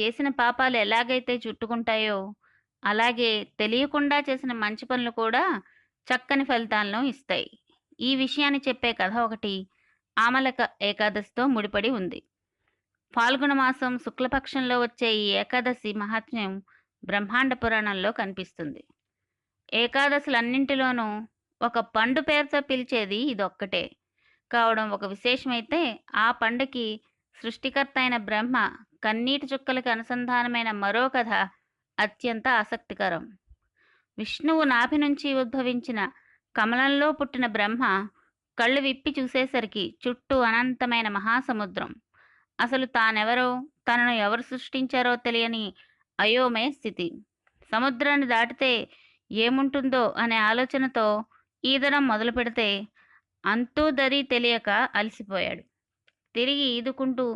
చేసిన పాపాలు ఎలాగైతే చుట్టుకుంటాయో అలాగే తెలియకుండా చేసిన మంచి పనులు కూడా చక్కని ఫలితాలను ఇస్తాయి. ఈ విషయాన్ని చెప్పే కథ ఒకటి ఆమలక ఏకాదశితో ముడిపడి ఉంది. ఫాల్గుణ మాసం శుక్లపక్షంలో వచ్చే ఈ ఏకాదశి మహాత్మ్యం బ్రహ్మాండ పురాణంలో కనిపిస్తుంది. ఏకాదశులన్నింటిలోనూ ఒక పండు పేరుతో పిలిచేది ఇదొక్కటే. కావడం ఒక విశేషమైతే ఆ పండుకి సృష్టికర్త అయిన బ్రహ్మ కన్నీటి చుక్కలకు అనుసంధానమైన మరో కథ అత్యంత ఆసక్తికరం. విష్ణువు నాభి నుంచి ఉద్భవించిన కమలంలో పుట్టిన బ్రహ్మ కళ్ళు విప్పి చూసేసరికి చుట్టూ అనంతమైన మహాసముద్రం. అసలు తానెవరో తనను ఎవరు సృష్టించారో తెలియని అయోమయ స్థితి. సముద్రాన్ని దాటితే ఏముంటుందో అనే ఆలోచనతో ఈదడం మొదలు పెడితే అంతూ దరి తెలియక అలసిపోయాడు. తిరిగి ఈదుకుంటూ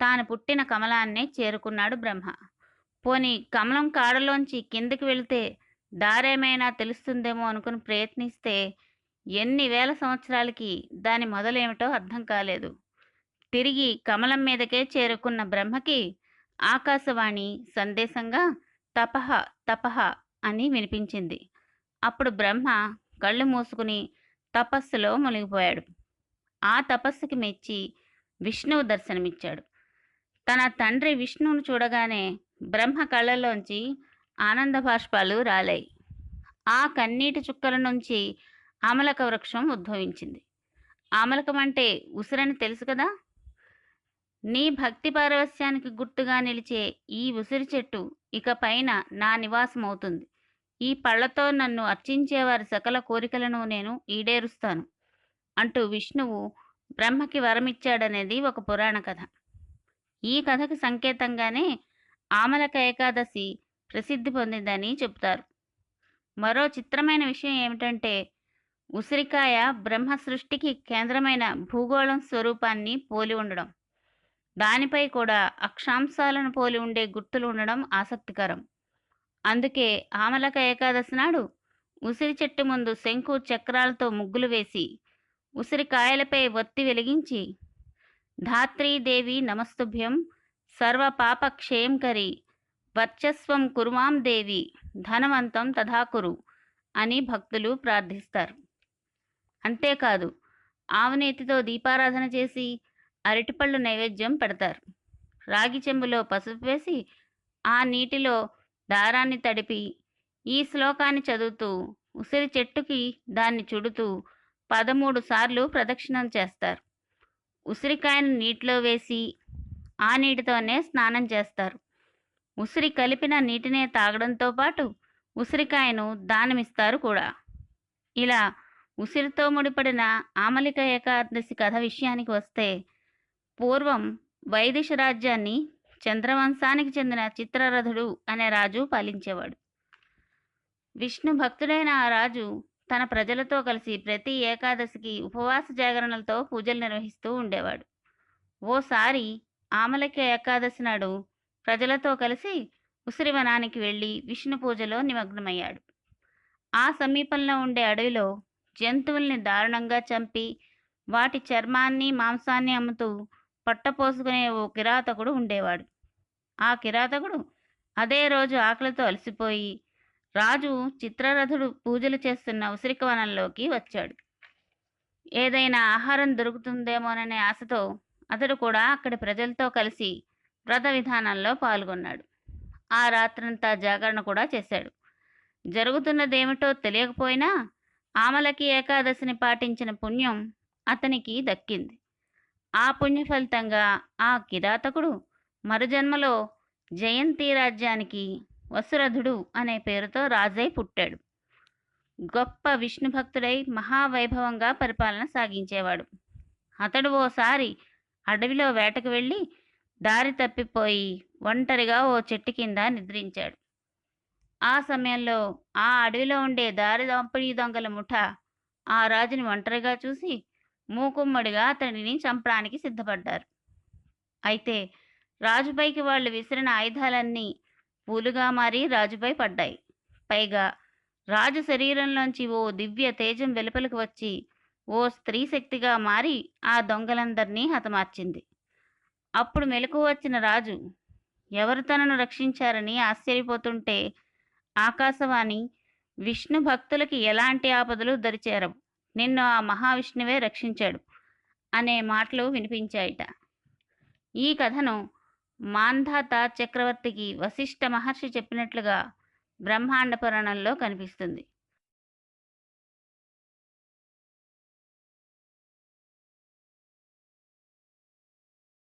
తాను పుట్టిన కమలాన్నే చేరుకున్నాడు బ్రహ్మ. పోని కమలం కాడలోంచి కిందకి వెళితే దారేమైనా తెలుస్తుందేమో అనుకుని ప్రయత్నిస్తే ఎన్ని వేల సంవత్సరాలకి దాని మొదలేమిటో అర్థం కాలేదు. తిరిగి కమలం మీదకే చేరుకున్న బ్రహ్మకి ఆకాశవాణి సందేశంగా తపహ తపహ అని వినిపించింది. అప్పుడు బ్రహ్మ కళ్ళు మూసుకుని తపస్సులో మునిగిపోయాడు. ఆ తపస్సుకి మెచ్చి విష్ణువు దర్శనమిచ్చాడు. తన తండ్రి విష్ణువును చూడగానే బ్రహ్మ కళ్ళలోంచి ఆనంద బాష్పాలు రాలాయి. ఆ కన్నీటి చుక్కల నుంచి ఆమలక వృక్షం ఉద్భవించింది. ఆమలకం అంటే ఉసిరని తెలుసు కదా? నీ భక్తి పారవస్యానికి గుర్తుగా నిలిచే ఈ ఉసిరి చెట్టు ఇక పైన నా నివాసం అవుతుంది. ఈ పళ్ళతో నన్ను అర్చించేవారి సకల కోరికలను నేను ఈడేరుస్తాను అంటూ విష్ణువు బ్రహ్మకి వరమిచ్చాడనేది ఒక పురాణ కథ. ఈ కథకు సంకేతంగానే ఆమలక ఏకాదశి ప్రసిద్ధి పొందిందని చెబుతారు. మరో చిత్రమైన విషయం ఏమిటంటే ఉసిరికాయ బ్రహ్మ సృష్టికి కేంద్రమైన భూగోళం స్వరూపాన్ని పోలి ఉండడం. దానిపై కూడా అక్షాంశాలను పోలి ఉండే గుర్తులు ఉండడం ఆసక్తికరం. అందుకే ఆమలక ఏకాదశి నాడు ఉసిరి చెట్టు ముందు శంకు చక్రాలతో ముగ్గులు వేసి ఉసిరికాయలపై ఒత్తి వెలిగించి ధాత్రీదేవి నమస్తుభ్యం సర్వపాపక్షేంకరి వర్చస్వం కురుమాం దేవి ధనవంతం తథాకురు అని భక్తులు ప్రార్థిస్తారు. అంతేకాదు ఆవునేతితో దీపారాధన చేసి అరటిపళ్ళు నైవేద్యం పెడతారు. రాగి చెంబులో పసుపు వేసి ఆ నీటిలో దారాన్ని తడిపి ఈ శ్లోకాన్ని చదువుతూ ఉసిరి చెట్టుకి దాన్ని చుడుతూ పదమూడు సార్లు ప్రదక్షిణం చేస్తారు. ఉసిరికాయను నీటిలో వేసి ఆ నీటితోనే స్నానం చేస్తారు. ఉసిరి కలిపిన నీటినే తాగడంతో పాటు ఉసిరికాయను దానమిస్తారు కూడా. ఇలా ఉసిరితో ముడిపడిన ఆమలిక ఏకాదశి కథ విషయానికి వస్తే పూర్వం వైదిష రాజ్యాన్ని చంద్రవంశానికి చెందిన చిత్రరథుడు అనే రాజు పాలించేవాడు. విష్ణు భక్తుడైన ఆ రాజు తన ప్రజలతో కలిసి ప్రతి ఏకాదశికి ఉపవాస జాగరణలతో పూజలు నిర్వహిస్తూ ఉండేవాడు. ఓసారి ఆమలక్య ఏకాదశి నాడు ప్రజలతో కలిసి ఉసిరివనానికి వెళ్ళి విష్ణు పూజలో నిమగ్నమయ్యాడు. ఆ సమీపంలో ఉండే అడవిలో జంతువుల్ని దారుణంగా చంపి వాటి చర్మాన్ని మాంసాన్ని అమ్ముతూ పట్టపోసుకునే ఓ కిరాతకుడు ఉండేవాడు. ఆ కిరాతకుడు అదే రోజు ఆకలితో అలసిపోయి రాజు చిత్రరథుడు పూజలు చేస్తున్న ఉసిరికవనంలోకి వచ్చాడు. ఏదైనా ఆహారం దొరుకుతుందేమోననే ఆశతో అతడు కూడా అక్కడి ప్రజలతో కలిసి వ్రత విధానంలో పాల్గొన్నాడు. ఆ రాత్రంతా జాగరణ కూడా చేశాడు. జరుగుతున్నదేమిటో తెలియకపోయినా ఆమలకి ఏకాదశిని పాటించిన పుణ్యం అతనికి దక్కింది. ఆ పుణ్య ఫలితంగా ఆ కిరాతకుడు మరుజన్మలో జయంతి రాజ్యానికి వసురథుడు అనే పేరుతో రాజై పుట్టాడు. గొప్ప విష్ణు భక్తుడై మహావైభవంగా పరిపాలన సాగించేవాడు. అతడు ఓసారి అడవిలో వేటకు వెళ్ళి దారి తప్పిపోయి ఒంటరిగా ఓ చెట్టు కింద నిద్రించాడు. ఆ సమయంలో ఆ అడవిలో ఉండే దారి దొంపడి దొంగల ముఠ ఆ రాజుని ఒంటరిగా చూసి మూకుమ్మడిగా అతడిని చంపడానికి సిద్ధపడ్డారు. అయితే రాజుపైకి వాళ్ళు విసిరిన ఆయుధాలన్నీ పూలుగా మారి రాజుపై పడ్డాయి. పైగా రాజు శరీరంలోంచి ఓ దివ్య తేజం వెలుపలికి వచ్చి ఓ స్త్రీ శక్తిగా మారి ఆ దొంగలందరినీ హతమార్చింది. అప్పుడు మెలకు వచ్చిన రాజు ఎవరు తనను రక్షించారని ఆశ్చర్యపోతుంటే ఆకాశవాణి విష్ణు భక్తులకి ఎలాంటి ఆపదలు దరిచేరవు. నిన్ను ఆ మహావిష్ణువే రక్షించాడు అనే మాటలు వినిపించాయిట. ఈ కథను మాంధాత చక్రవర్తికి వశిష్ఠ మహర్షి చెప్పినట్లుగా బ్రహ్మాండ పురాణంలో కనిపిస్తుంది.